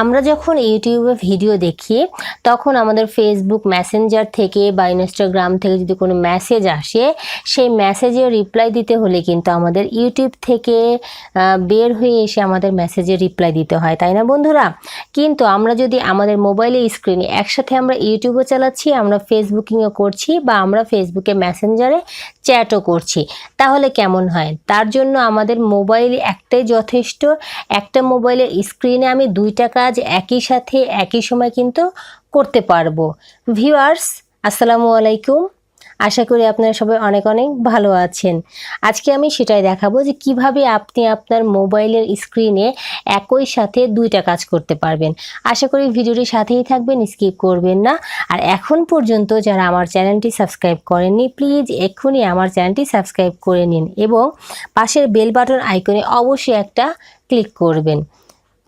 আমরা যখন ইউটিউবে ভিডিও দেখি, তখন আমাদের ফেসবুক মেসেঞ্জার থেকে বা ইনস্টাগ্রাম থেকে যদি কোনো মেসেজ আসে, সেই মেসেজের রিপ্লাই দিতে হলে কিন্তু আমাদের ইউটিউব থেকে বের হয়ে এসে আমাদের মেসেজের রিপ্লাই দিতে হয়, তাই না বন্ধুরা? কিন্তু আমরা যদি আমাদের মোবাইলে স্ক্রিনে একসাথে আমরা ইউটিউবও চালাচ্ছি, আমরা ফেসবুকিংও করছি বা আমরা ফেসবুকে মেসেঞ্জারে চ্যাটও করছি, তাহলে কেমন হয়? তার জন্য আমাদের মোবাইল একটাই যথেষ্ট। একটা মোবাইলের স্ক্রিনে আমি দুইটা কাজ একই সাথে একই সময় কিন্তু করতে পারব। ভিউয়ার্স, আসসালামু আলাইকুম। আশা করি আপনারা সবাই অনেক অনেক ভালো আছেন। আজকে আমি সেটাই দেখাবো যে কীভাবে আপনি আপনার মোবাইলের স্ক্রিনে একই সাথে দুইটা কাজ করতে পারবেন। আশা করি ভিডিওটির সাথেই থাকবেন, স্কিপ করবেন না। আর এখন পর্যন্ত যারা আমার চ্যানেলটি সাবস্ক্রাইব করেননি, প্লিজ এক্ষুনি আমার চ্যানেলটি সাবস্ক্রাইব করে নিন এবং পাশের বেল বাটন আইকনে অবশ্যই একটা ক্লিক করবেন।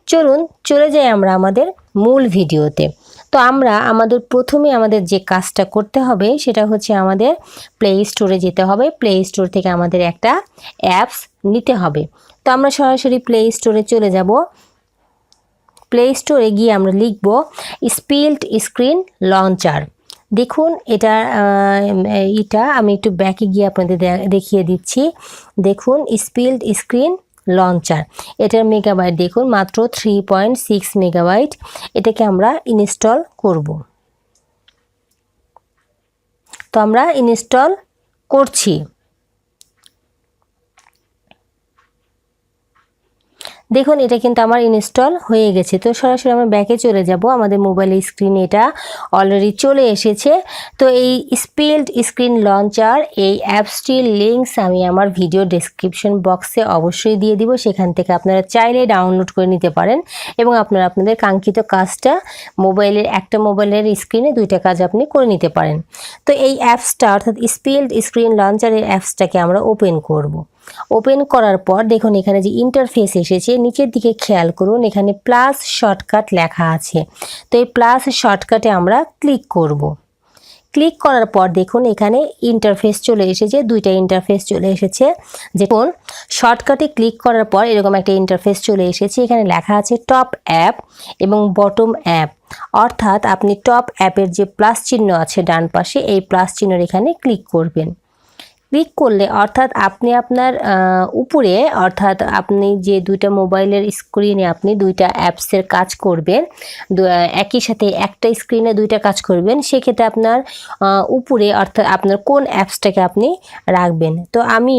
চলুন চলে যাই আমরা আমাদের মূল ভিডিওতে। তো আমরা আমাদের প্রথমে আমাদের যে কাজটা করতে হবে, সেটা হচ্ছে আমাদের প্লে স্টোরে যেতে হবে। প্লে স্টোর থেকে আমাদের একটা অ্যাপস নিতে হবে। তো আমরা সরাসরি প্লে স্টোরে চলে যাব। প্লে স্টোরে গিয়ে আমরা লিখব স্পিল্ড স্ক্রিন লঞ্চার দেখুন, এটা এটা আমি একটু ব্যাকে গিয়ে আপনাদের দেখিয়ে দিচ্ছি। দেখুন স্পিল্ড স্ক্রিন লঞ্চার এটার মেগাবাইট দেখুন, মাত্র থ্রি পয়েন্ট সিক্স মেগাবাইট এটাকে আমরা ইনস্টল করব। তো আমরা ইনস্টল করছি। দেখুন, এটা কিন্তু আমার ইনস্টল হয়ে গেছে। তো সরাসরি আমরা ব্যাকে চলে যাব। আমাদের মোবাইল স্ক্রিনে এটা অলরেডি চলে এসেছে। তো এই স্পিল্ড স্ক্রিন লঞ্চার এই অ্যাপসটির লিঙ্কস আমি আমার ভিডিও ডেসক্রিপশন বক্সে অবশ্যই দিয়ে দিব। সেখান থেকে আপনারা চাইলে ডাউনলোড করে নিতে পারেন এবং আপনারা আপনাদের কাঙ্ক্ষিত কাজটা মোবাইলের একটা মোবাইলের স্ক্রিনে দুইটা কাজ আপনি করে নিতে পারেন। তো এই অ্যাপসটা অর্থাৎ স্পিল্ড স্ক্রিন লঞ্চারের অ্যাপসটাকে আমরা ওপেন করব। ওপেন করার পর দেখুন এখানে যে ইন্টারফেস এসেছে, নিচের দিকে খেয়াল করুন, এখানে প্লাস শর্টকাট লেখা আছে। তো এই প্লাস শর্টকাটে আমরা ক্লিক করব। ক্লিক করার পর দেখুন এখানে ইন্টারফেস চলে এসেছে, দুইটা ইন্টারফেস চলে এসেছে। দেখুন শর্টকাটে ক্লিক করার পর এরকম একটা ইন্টারফেস চলে এসেছে, এখানে লেখা আছে টপ অ্যাপ এবং বটম অ্যাপ অর্থাৎ আপনি টপ অ্যাপের যে প্লাস চিহ্ন আছে ডান পাশে, এই প্লাস চিহ্নের এখানে ক্লিক করবেন। ক্লিক করলে, অর্থাৎ আপনি আপনার উপরে, অর্থাৎ আপনি যে দুইটা মোবাইলের স্ক্রিনে আপনি দুইটা অ্যাপসের কাজ করবেন একই সাথে একটা স্ক্রিনে দুইটা কাজ করবেন, সেক্ষেত্রে আপনার উপরে, অর্থাৎ আপনার কোন অ্যাপসটাকে আপনি রাখবেন। তো আমি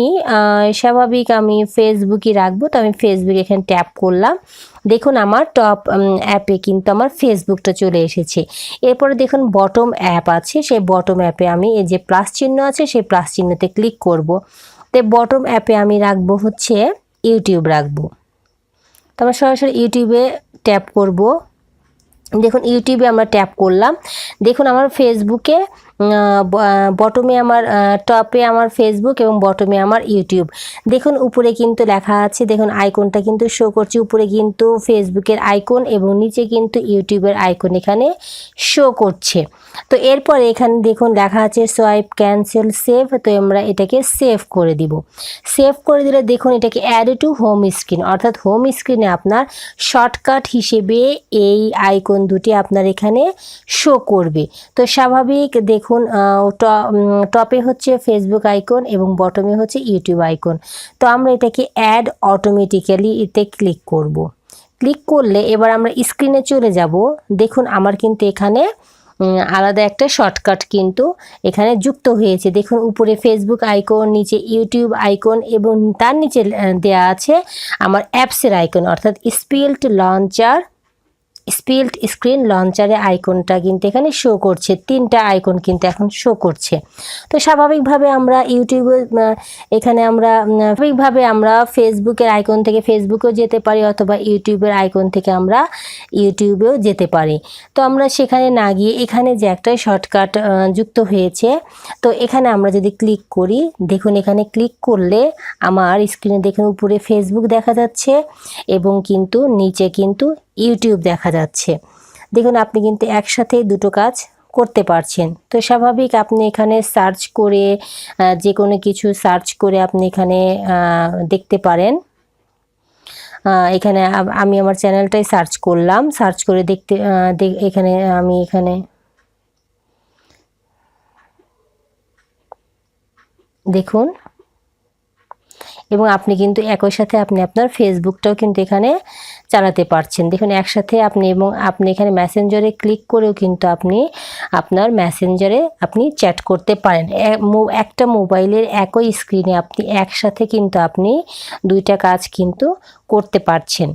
স্বাভাবিক আমি ফেসবুকই রাখব, তো আমি ফেসবুক এখানে ট্যাপ করলাম। দেখুন আমার টপ অ্যাপে কিন্তু আমার ফেসবুকটা চলে এসেছে। এরপরে দেখুন বটম অ্যাপ আছে, সেই বটম অ্যাপে আমি এই যে প্লাস চিহ্ন আছে, সেই প্লাস চিহ্নতে ক্লিক করব। তে বটম অ্যাপে আমি রাখব হচ্ছে ইউটিউব রাখব। তো আমরা সরাসরি ইউটিউবে ট্যাপ করব। দেখুন ইউটিউবে আমরা ট্যাপ করলাম। দেখুন আমার ফেসবুকে বটমে আমার টপে আমার ফেসবুক এবং বটমে আমার ইউটিউব দেখুন, উপরে কিন্তু লেখা আছে, দেখুন আইকনটা কিন্তু শো করছে। উপরে কিন্তু ফেসবুকের আইকন এবং নিচে কিন্তু ইউটিউবের আইকন এখানে শো করছে। তো এরপরে এখানে দেখুন, লেখা আছে সোয়াইপ ক্যান্সেল সেভ তো আমরা এটাকে সেভ করে দিব। সেভ করে দিলে দেখুন, এটাকে অ্যাড টু হোম স্ক্রিন অর্থাৎ হোম স্ক্রিনে আপনার শর্টকাট হিসেবে এই আইকন দুটি আপনার এখানে শো করবে। তো স্বাভাবিক, দেখুন ট- টপে হচ্ছে ফেসবুক আইকন এবং বটমে হচ্ছে ইউটিউব আইকন তো আমরা এটাকে অ্যাড অটোমেটিক্যালি এতে ক্লিক করব। ক্লিক করলে এবার আমরা স্ক্রিনে চলে যাব। দেখুন, আমার কিন্তু এখানে আলাদা একটা শর্টকাট কিন্তু এখানে যুক্ত হয়েছে। দেখুন, উপরে ফেসবুক আইকন নিচে ইউটিউব আইকন এবং তার নিচে দেয়া আছে আমার অ্যাপসের আইকন অর্থাৎ স্পিল্ট লঞ্চার স্পিল্ট স্ক্রিন লঞ্চারে আইকনটা কিন্তু এখানে শো করছে। তিনটা আইকন কিন্তু এখন শো করছে। তো স্বাভাবিকভাবে আমরা ইউটিউবে এখানে আমরা স্বাভাবিকভাবে আমরা ফেসবুকের আইকন থেকে ফেসবুকেও যেতে পারি অথবা ইউটিউবের আইকন থেকে আমরা ইউটিউবেও যেতে পারি। তো আমরা সেখানে না গিয়ে এখানে যে একটা শর্টকাট যুক্ত হয়েছে, তো এখানে আমরা যদি ক্লিক করি, দেখুন এখানে ক্লিক করলে আমার স্ক্রিনে দেখুন উপরে ফেসবুক দেখা যাচ্ছে এবং কিন্তু নিচে কিন্তু ইউটিউব দেখা যাচ্ছে। দেখুন, আপনি কিন্তু একসাথে দুটো কাজ করতে পারছেন। তো স্বাভাবিক আপনি এখানে সার্চ করে যে কোনো কিছু সার্চ করে আপনি এখানে দেখতে পারেন। এখানে আমি আমার চ্যানেলটাই সার্চ করলাম। সার্চ করে দেখতে এখানে আমি এখানে দেখুন। এবং আপনি কিন্তু একই সাথে আপনি আপনার ফেসবুকটাও কিন্তু এখানে চালাতে পারছেন। দেখুন, একসাথে আপনি এবং আপনি এখানে মেসেঞ্জারে ক্লিক করেও কিন্তু আপনি আপনার ম্যাসেঞ্জারে আপনি চ্যাট করতে পারেন। একটা মোবাইলের একই স্ক্রিনে আপনি একসাথে কিন্তু আপনি দুইটা কাজ কিন্তু করতে পারছেন।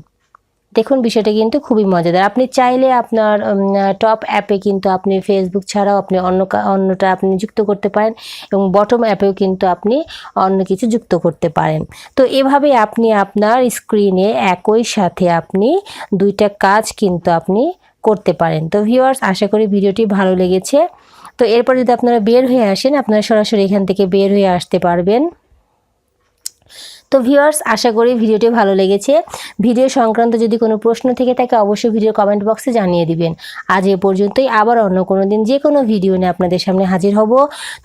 দেখুন, বিষয়টা কিন্তু খুবই মজাদার। আপনি চাইলে আপনার টপ অ্যাপে কিন্তু আপনি ফেসবুক ছাড়াও আপনি অন্য অন্যটা আপনি যুক্ত করতে পারেন এবং বটম অ্যাপেও কিন্তু আপনি অন্য কিছু যুক্ত করতে পারেন। তো এভাবে আপনি আপনার স্ক্রিনে একই সাথে আপনি দুইটা কাজ কিন্তু আপনি করতে পারেন। তো ভিউয়ার্স আশা করি ভিডিওটি ভালো লেগেছে। তো এরপর যদি আপনারা বের হয়ে আসেন, আপনারা সরাসরি এখান থেকে বের হয়ে আসতে পারবেন। তো ভিউয়ার্স আশা করি ভিডিওটি ভালো লেগেছে। ভিডিও সংক্রান্ত যদি কোনো প্রশ্ন থেকে থাকে, অবশ্যই ভিডিও কমেন্ট বক্সে জানিয়ে দিবেন। আজ এ পর্যন্তই, আবার অন্য কোনো দিন যে কোনো ভিডিও নিয়ে আপনাদের সামনে হাজির হব।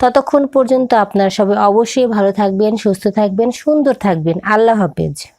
ততক্ষণ পর্যন্ত আপনার সবাই অবশ্যই ভালো থাকবেন, সুস্থ থাকবেন, সুন্দর থাকবেন। আল্লাহ হাফেজ।